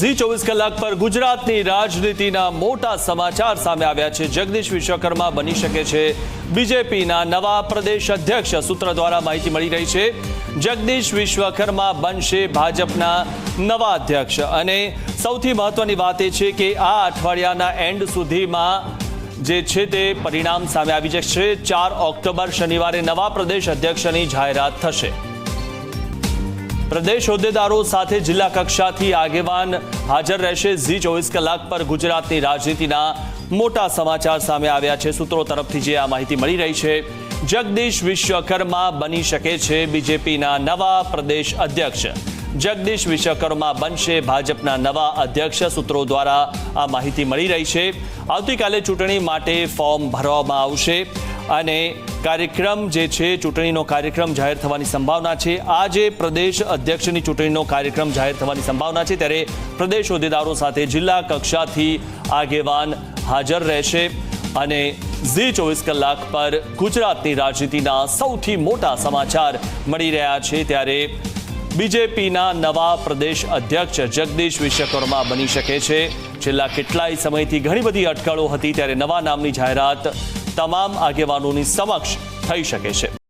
ઝી ચોવીસ કલાક પર ગુજરાતની રાજનીતિના મોટા સમાચાર સામે આવ્યા છે. જગદીશ વિશ્વકર્મા બની શકે છે. બીજેપીના નવા પ્રદેશ અધ્યક્ષ સૂત્ર દ્વારા માહિતી મળી રહી છે. જગદીશ વિશ્વકર્મા બનશે ભાજપના નવા અધ્યક્ષ. અને સૌથી મહત્વની વાત એ છે કે આ અઠવાડિયાના એન્ડ સુધીમાં જે છે તે પરિણામ સામે આવી જશે. ચાર ઓક્ટોબર શનિવારે નવા પ્રદેશ અધ્યક્ષની જાહેરાત થશે. પ્રદેશ હોદ્દેદારો સાથે જિલ્લા કક્ષાથી આગેવાન હાજર રહેશે. ઝી ચોવીસ કલાક પર ગુજરાતની રાજનીતિના મોટા સમાચાર સામે આવ્યા છે. સૂત્રો તરફથી જે આ માહિતી મળી રહી છે, જગદીશ વિશ્વકર્મા બની શકે છે બીજેપીના નવા પ્રદેશ અધ્યક્ષ. જગદીશ વિશ્વકર્મા બનશે ભાજપના નવા અધ્યક્ષ, સૂત્રો દ્વારા આ માહિતી મળી રહી છે. આવતીકાલે ચૂંટણી માટે ફોર્મ ભરવામાં આવશે. અને કાર્યક્રમ જે છે, ચૂંટણીનો કાર્યક્રમ જાહેર થવાની સંભાવના છે. આજે પ્રદેશ અધ્યક્ષની ચૂંટણીનો કાર્યક્રમ જાહેર થવાની સંભાવના છે. ત્યારે પ્રદેશ હોદ્દેદારો સાથે જિલ્લા કક્ષાથી આગેવાન હાજર રહેશે અને ઝી ચોવીસ કલાક પર ગુજરાતની રાજનીતિના સૌથી મોટા સમાચાર મળી રહ્યા છે. ત્યારે બીજેપીના નવા પ્રદેશ અધ્યક્ષ જગદીશ વિશ્વકર્મા બની શકે છે. છેલ્લા કેટલાય સમયથી ઘણી બધી અટકળો હતી. ત્યારે નવા નામની જાહેરાત તમામ આગેવાનોની સમક્ષ થઈ શકે છે.